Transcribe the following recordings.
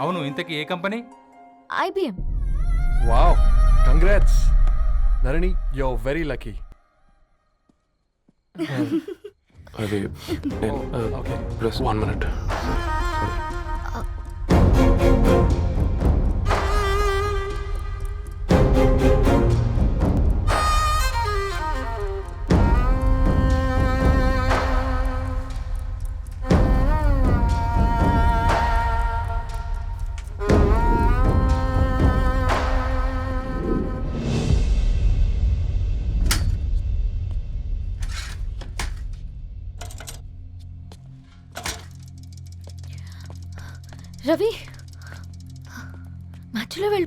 అవును ఇంతకీ ఏ company? IBM wow congrats. Dharani you're very lucky. అది ఓకే. Plus one minute.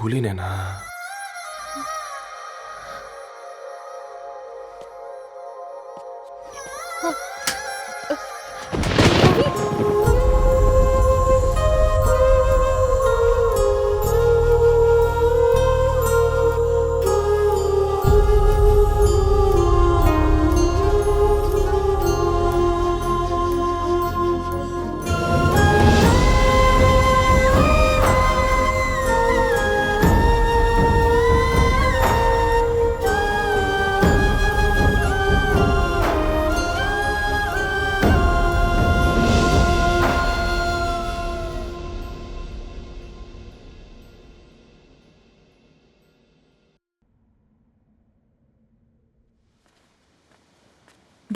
भूली ने ना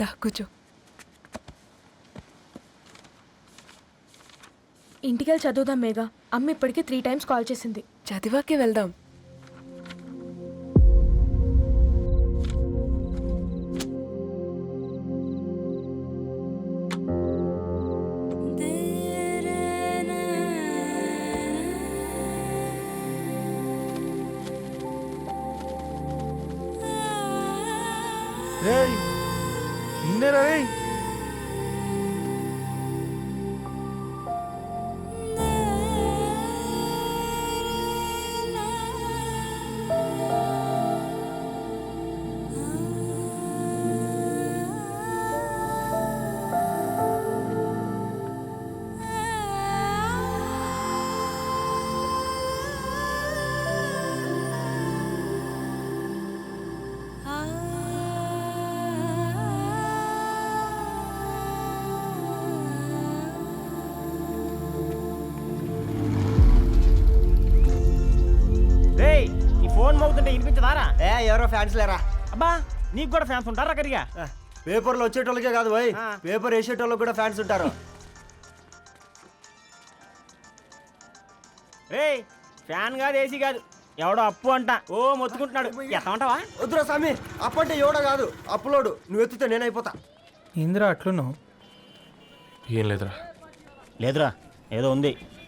కూర్చో. ఇంటికెళ్ళి చదువుదాం మేఘా. అమ్మ ఇప్పటికే త్రీ టైమ్స్ కాల్ చేసింది. చదివాకే వెళ్దాం. maneira, hein? ఎవరో ఫ్యాన్స్ లేరా? అబ్బా నీకు కూడా ఫ్యాన్స్ ఉంటారా కరిగా? పేపర్లు వచ్చేటోళ్ళకే కాదు పోయి పేపర్ వేసేటోళ్ళకి కూడా ఫ్యాన్స్ ఉంటారు. రే ఫ్యాన్ కాదు ఏసీ కాదు. ఎవడో అప్పు అంట. ఓ మొత్తుకుంటున్నాడు. ఎత్తమంటావా? వద్దురా స్వామి అప్పంటే ఎవడో కాదు. అప్లోడు నువ్వు ఎత్తితే నేనైపోతా ఇంద్రా అట్లున్నావు? ఏం లేదురా. లేదురా ఏదో ఉంది.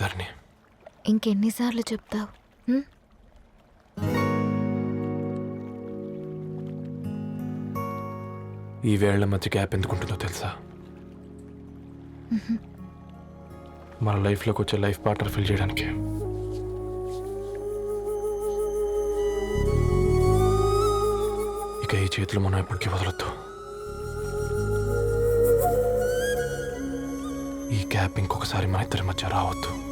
ధరణి. ఇంకెన్నిసార్లు చెప్తావు? ఈ వేళ్ళ మధ్య గ్యాప్ ఎందుకుంటుందో తెలుసా? మన లైఫ్లోకి వచ్చే లైఫ్ పార్ట్నర్ ఫిల్ చేయడానికి. ఇక ఈ చేతులు మనం ఎప్పటికీ వదలొద్దు. ఈ గ్యాప్ ఇంకొకసారి మన ఇద్దరి మధ్య రావద్దు.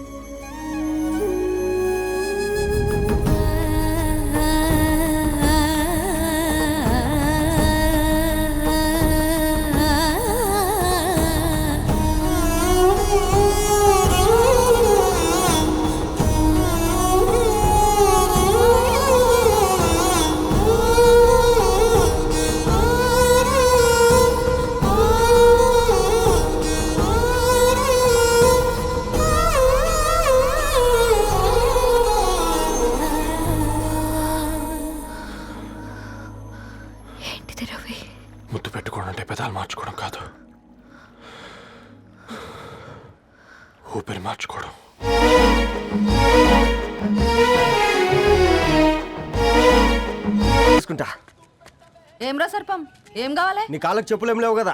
నీ కాళ్ళకి చెప్పులేం లేవు కదా?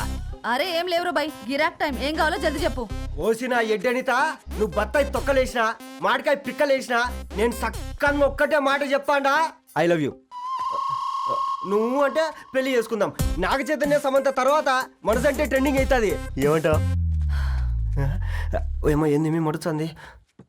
అరే ఏం లేవురా బై గిరాక్ టైం. ఏం కావాలో జల్దీ చెప్పు. ఓసిన ఎడ్డనిత నువ్వు బత్తాయి తొక్కలేసినా మాడికాయ పిక్కలేసినా నేను సక్కని ఒక్కటే మాట చెప్పాండా ఐ లవ్ యూ నువ్వు అంటే పెళ్ళి చేసుకుందాం. నాగ చైతన్య సమంత తర్వాత మనసంటే ట్రెండింగ్ అవుతుంది. ఏమంటావు? ఏమో ఏంది మీ మడుతుంది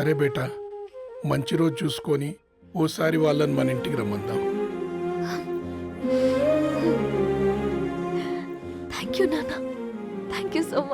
సరే బేటా మంచి రోజు చూసుకొని ఓసారి వాళ్ళని మన ఇంటికి రమ్మందాం.